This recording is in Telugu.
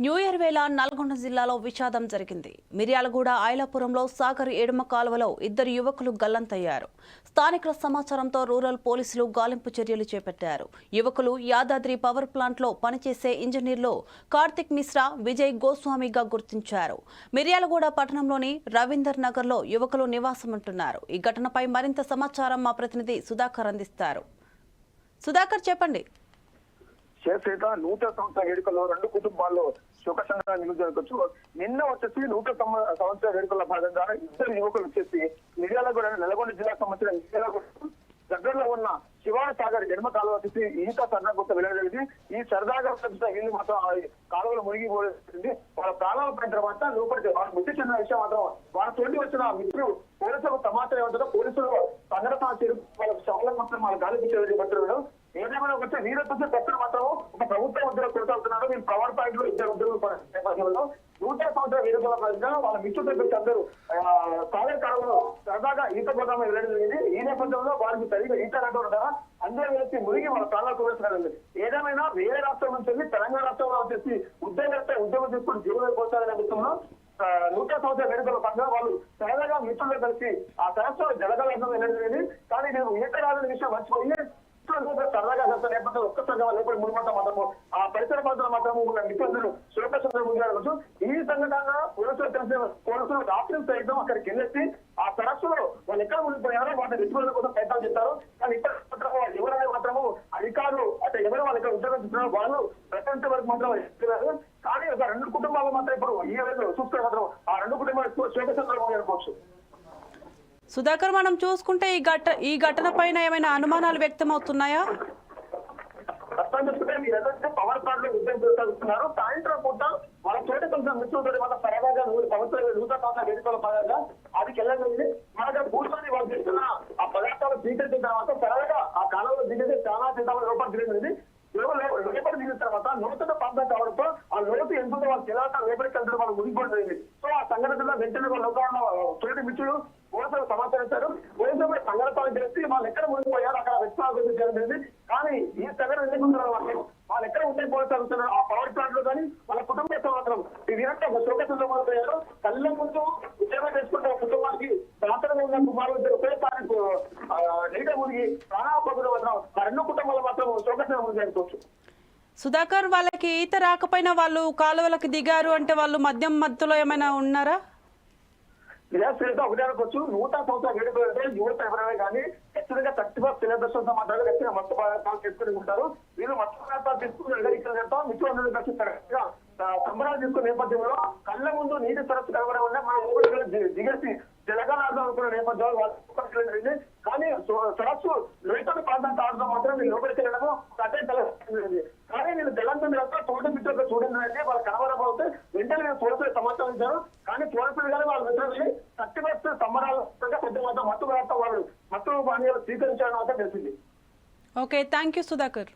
న్యూ ఇయర్ వేళ నల్గొండ జిల్లాలో విషాదం జరిగింది. మిర్యాలగూడ ఐలాపురంలో సాగర్ ఎడమ కాలువలో ఇద్దరు యువకులు గల్లంతయ్యారు. స్థానికుల సమాచారంతో రూరల్ పోలీసులు గాలింపు చర్యలు చేపట్టారు. యువకులు యాదాద్రి పవర్ ప్లాంట్లో పనిచేసే ఇంజనీర్లు కార్తిక్ మిశ్రా విజయ్ గోస్వామిగా గుర్తించారు. మిర్యాలగూడ పట్టణంలోని రవీందర్ నగర్లో యువకులు నివాసముంటున్నారు. ఈ ఘటనపై మరింత సమాచారం మా ప్రతినిధి సుధాకర్ అందిస్తారు. సుధాకర్ చెప్పండి. చేసేత నూతన సంవత్సర వేడుకల్లో రెండు కుటుంబాల్లో సుఖసంగా నిలుదొచ్చు నిన్న వచ్చేసి నూతన సంవత్సర వేడుకల భాగంగా ఇద్దరు యువకులు వచ్చేసి మిర్యాలగూడ నల్గొండ జిల్లా సంబంధించిన మిర్యాలగూడ దగ్గరలో ఉన్న శివాన సాగర్ ఎడమ కాలువ వచ్చేసి ఈత సరదా గుర్త వెళ్ళగలిగింది ఈ సరదాగా వచ్చిన వీళ్ళు మాత్రం కాలువలు మునిగిపోయింది వాళ్ళ ప్రాణాలు పడిన తర్వాత లోపలికి వాళ్ళు మృతి చెందిన విషయం మాత్రం వాళ్ళ తోటి వచ్చిన మిత్రులు పోలీసులకు సమాచారం ఏమంటారో పోలీసులు సంఘటన చేరు వాళ్ళ శవాల మొత్తం వాళ్ళ గాలికి చేరుకుంటున్నారు ఏదేమైనా వచ్చే వీరత్వ పక్కన ప్రభుత్వ ఉద్యోగం కొనసాగుతున్నారు. మేము పవర్ పాయింట్లో ఇద్దరు ఉద్యోగులు నేపథ్యంలో నూట సంవత్సరాల వేడుకల ప్రజలు వాళ్ళ మిత్రులు పెట్టి అందరూ ఆ, కాలంలో సరదాగా ఈత పోదామని వెళ్ళడం జరిగింది. ఈ నేపథ్యంలో వారికి సరిగ్గా ఈత రాకుండా అందరూ వెళ్ళి మునిగి వాళ్ళ ప్రాణాలు కోరేస్తున్నారు ఏదేమైనా వేరే రాష్ట్రం నుంచి వెళ్ళి తెలంగాణ రాష్ట్రంలో వచ్చేసి ఉద్యోగం ఉద్యోగం తీసుకుని జీవనం పోతారనే విషయంలో ఆ, సంవత్సరాల వేడుకల పక్కన వాళ్ళు సరదాగా మిత్రులు కలిసి ఆ సరస్సులో జలగలం వెళ్ళడం జరిగింది. కానీ నేను ఈత రాదని విషయం మర్చిపోయి మిత్రులందరూ సరదాగా చేస్తా నేపథ్యంలో ఒక్కసారిగా లేకపోతే మాత్రము ఆ పరిసర ప్రాంతాల మాత్రము ఉన్న నిపుణులు సురక్షితంగా ముందు ఈ సంఘటన పోలీసులు తెలిసిన పోలీసులు రాత్రి సైతం అక్కడికి వెళ్ళేసి ఆ సరస్సులో వాళ్ళు ఎక్కడ ఉండిపోయారో వాటిని నిపుణుల కోసం ప్రయత్నాలు చేస్తారు. కానీ ఇక్కడ మాత్రం వాళ్ళు ఎవరైనా మాత్రము అధికారులు అంటే ఎవరు వాళ్ళు ఇక్కడ ఉద్యోగం చేస్తున్నారో వాళ్ళు ప్రపంచ వరకు మాత్రం చెప్తున్నారు కానీ ఒక రెండు కుటుంబాలు మాత్రం ఇప్పుడు ఈ రోజు చూస్తే మాత్రం ఆ రెండు కుటుంబాలు శోభచంద్రం అనుకోవచ్చు సుధాకర్ మనం చూసుకుంటే ఈ ఘట ఈ ఘటన పైన ఏమైనా అనుమానాలు వ్యక్తమవుతున్నాయా? అర్థం చేసుకుంటే మీరందరూ పవర్ ప్లాంట్లో ఉద్యోగం కొనసాగిస్తున్నారు సాయంత్రం పూట వాళ్ళ చోట కొంచెం మిత్రులతో వాళ్ళ సరదాగా నూరు సంవత్సరాలు నూట సంవత్సరాల వేడుకల భాగంగా అది వెళ్ళగలిగింది మనకు కూర్చొని వాళ్ళు చేస్తున్న ఆ పదార్థాలు స్వీకరించిన తర్వాత సరదాగా ఆ కాలంలో దిగితే చాలా చిత్రాలు రూపొందింది జరిగింది దిగిన తర్వాత నూతన ప్రాంతం కావడంతో ఆ లోతు ఎంత వాళ్ళు తెలంగాణ లోపలికి కలిసి వాళ్ళు మునిగిపోవడం సో ఆ సంఘటనలో వెంటనే వాళ్ళ లోకంలో తోటి మిత్రులు పోలీసులు సమాచారం ఇచ్చారు. పోలీసులు సంఘటన చేసి వాళ్ళు ఎక్కడ మునిగిపోయారు అక్కడ వ్యక్తి జరిగింది కానీ ఈ సంఘటన ఎందుకు ఉన్నారు వాళ్ళు వాళ్ళు ఎక్కడ ఉంటే పోలీసులు అడుగుతున్నారు ఆ పవర్ ప్లాంట్లో కానీ వాళ్ళ కుటుంబ మాత్రం ఇదంతా ఒక శోకసంలో పోయారు కళ్ళ ముందు ఉద్యోగం చేసుకుంటే కుటుంబానికి ప్రాంతంలో ఉన్న కుమారులు ఒకేసారి నీట మునిగి ప్రాణాపదులు ఆ రెండు కుటుంబాలు మాత్రం శోకసంలో మునిగి అనుకోవచ్చు. సుధాకర్ వాళ్ళకి ఈత రాకపోయినా వాళ్ళు కాలువలకు దిగారు అంటే వాళ్ళు మద్యం మత్తులో ఏమైనా ఉన్నారా? విద్యార్థులతో ఒకటే అనుకోవచ్చు. నూతన సంవత్సరాల అంటే యువత ఎవరైనా కానీ ఖచ్చితంగా ఫస్ట్ సిలబస్తో మాట్లాడి ఖచ్చితంగా మత్తు పదార్థాలు తీసుకుని ఉంటారు. వీళ్ళు మత్తు పదార్థాలు తీసుకుని కరెక్ట్గా, ఆ, సంబరాలు తీసుకునే నేపథ్యంలో కళ్ళ ముందు నీటి సరస్సు కలవడం వల్ల మనం ఊరికి ది- దిగేసి జలగాలాడదాం అనుకున్న నేపథ్యంలో వాళ్ళు కానీ సో- సరస్సు లోతని ప్రాంతానికి ఆడడం మాత్రం నేను లోపలికి వెళ్ళడము అదే తెలియదు కానీ నేను తెలంగాణ తోటి మిత్రులు చూడండి అంటే వాళ్ళు కనబడబోతే వెంటనే నేను పోలీసులు సమాచారం ఇచ్చాను. కానీ పోలీసులు కానీ వాళ్ళ మిత్రులు థర్టీ ఫస్ట్ సంబరాలు పెద్ద మొత్తం మత్తు పదార్థం వాళ్ళు మత్తు పానీయాలు స్వీకరించాలని మాత్రం తెలిసింది. Okay thank you Sudhakar